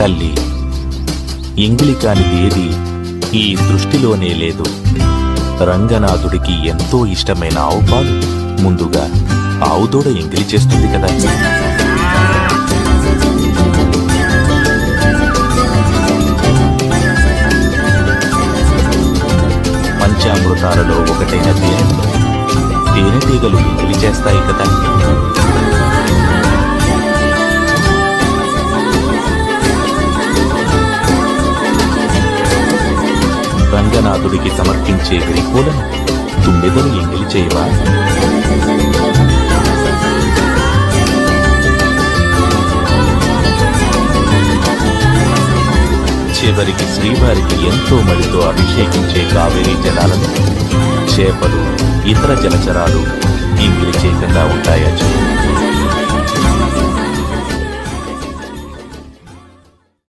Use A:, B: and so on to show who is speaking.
A: తల్లి ఎంగిలి కానిదేది ఈ దృష్టిలోనే లేదు. రంగనాథుడికి ఎంతో ఇష్టమైన ఆవుపాలు ముందుగా ఆవుదూడ ఎంగిలి చేస్తుంది కదా. పంచామృతాలలో ఒకటైన తేనె తేనెటీగలు ఎంగిలి చేస్తాయి కదా. రంగనాథుడికి సమర్పించే గ్రీపులను తుమ్మెదలు ఎంగిలి చేయవా చివరికి శ్రీవారికి ఎంతో మడితో అభిషేకించే కావేరీ జలాలను చేపలు ఇతర జలచరాలు ఎంగిలి చేయకుండా ఉంటాయా చెప్పు.